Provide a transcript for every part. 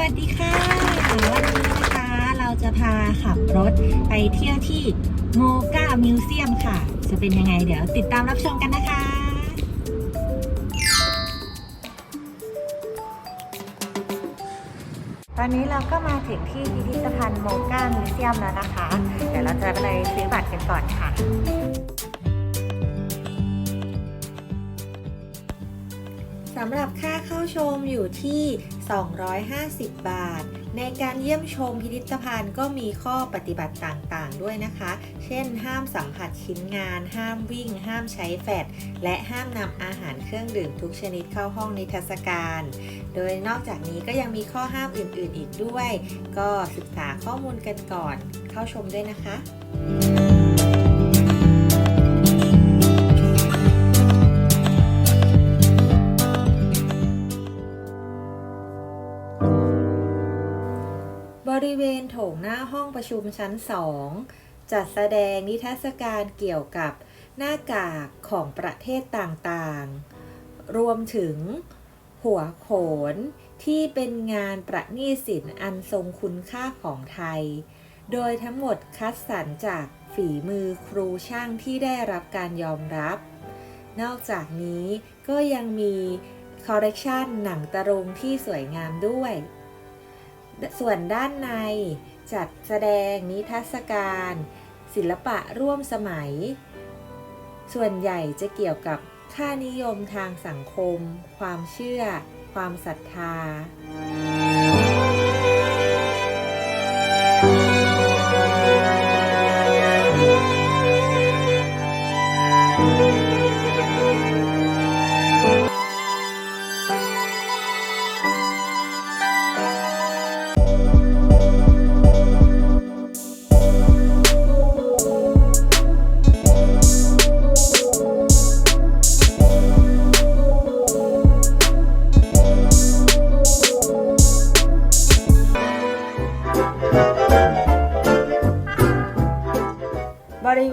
วัสดีค่ะ วันนี้นะคะเราจะพาขับรถไปเที่ยวที่โมกามิวเซียมค่ะ จะเป็นยังไงเดี๋ยวติดตามรับชมกันนะคะตอนนี้เราก็มาถึงที่พิพิธภัณฑ์โมกามิวเซียมแล้วนะคะ เดี๋ยวเราจะไปซื้อบัตรกันก่อนค่ะสำหรับค่าเข้าชมอยู่ที่ 250 บาท ในการเยี่ยมชมพิพิธภัณฑ์ก็มีข้อปฏิบัติต่างๆ ด้วยนะคะ เช่น ห้ามสัมผัสชิ้นงาน ห้ามวิ่ง ห้ามใช้แฟลชและห้ามนำอาหารเครื่องดื่มทุกชนิดเข้าห้องนิทรรศการ โดยนอกจากนี้ก็ยังมีข้อห้ามอื่น ๆ อีกด้วย ก็ศึกษาข้อมูลกันก่อนเข้าชมด้วยนะคะ ห้องประชุมชั้น 2 จัดแสดงนิทรรศการเกี่ยวกับหน้ากากของประเทศต่างๆ รวมถึงหัวโขนที่เป็นงานประณีตศิลป์อันทรงคุณค่าของไทย โดยทั้งหมดคัดสรรจากฝีมือครูช่างที่ได้รับการยอมรับ นอกจากนี้ก็ยังมีคอลเลกชันหนังตะลุงที่สวยงามด้วย ส่วนด้านใน จัดแสดงนิทรรศการ ศิลปะร่วมสมัย ส่วนใหญ่จะเกี่ยวกับค่านิยมทางสังคม ความเชื่อ ความศรัทธา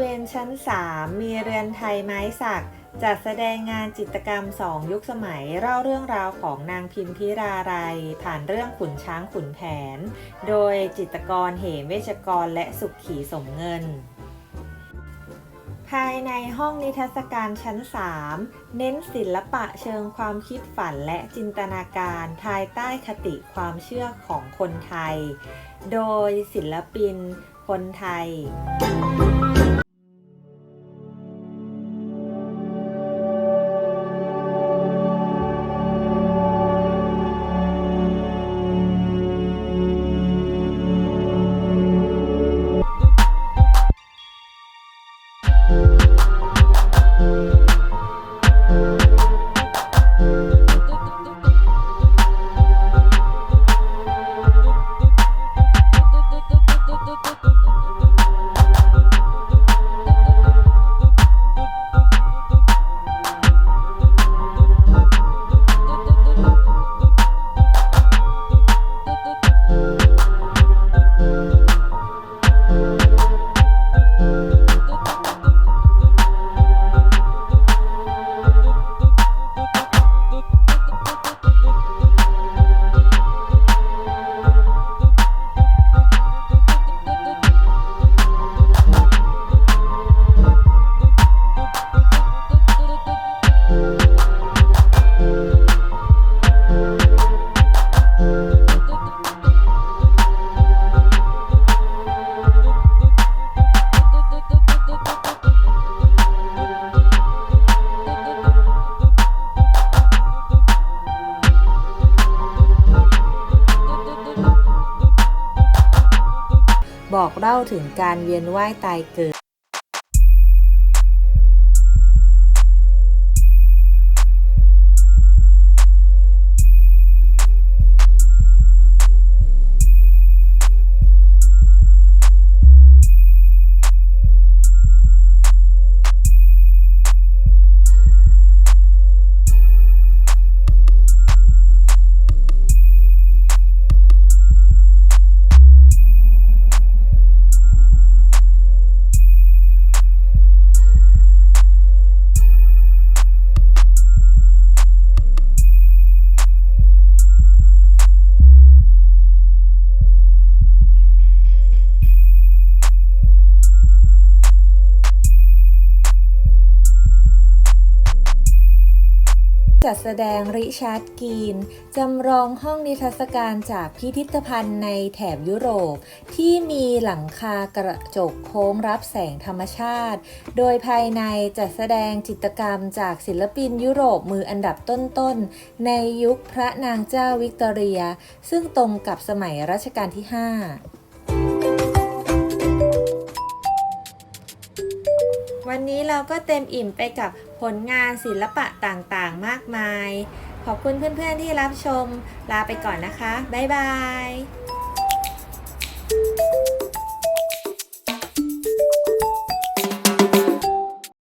วณชั้น 3 มีเรือนไทยไม้สัก จัดแสดงงานจิตรกรรมสองยุคสมัยเล่าเรื่องราวของนางพิมพิราไรยผ่านเรื่องขุนช้างขุนแผน โดยจิตรกรเหมเวชกรและสุขขีสมเงินภายในห้องนิทรรศการชั้น 3 เน้นศิลปะเชิงความคิดฝันและจินตนาการภายใต้คติความเชื่อของคนไทย โดยศิลปินคนไทย บอกเล่าถึงการเวียนว่ายตายเกิด จัดแสดงริชาร์ดกีน จำลองห้องนิทรรศการจากพิพิธภัณฑ์ในแถบยุโรป ที่มีหลังคากระจกโค้งรับแสงธรรมชาติ โดยภายในจัดแสดงจิตรกรรมจากศิลปินยุโรปมืออันดับต้นๆ ในยุคพระนางเจ้าวิกตอเรีย ซึ่งตรงกับสมัยรัชกาลที่ 5วันนี้เราก็เต็มอิ่มไปกับ ผลงานศิลปะต่างๆ มากมาย ขอบคุณเพื่อนๆที่รับชม ลาไปก่อนนะคะ บ๊ายบาย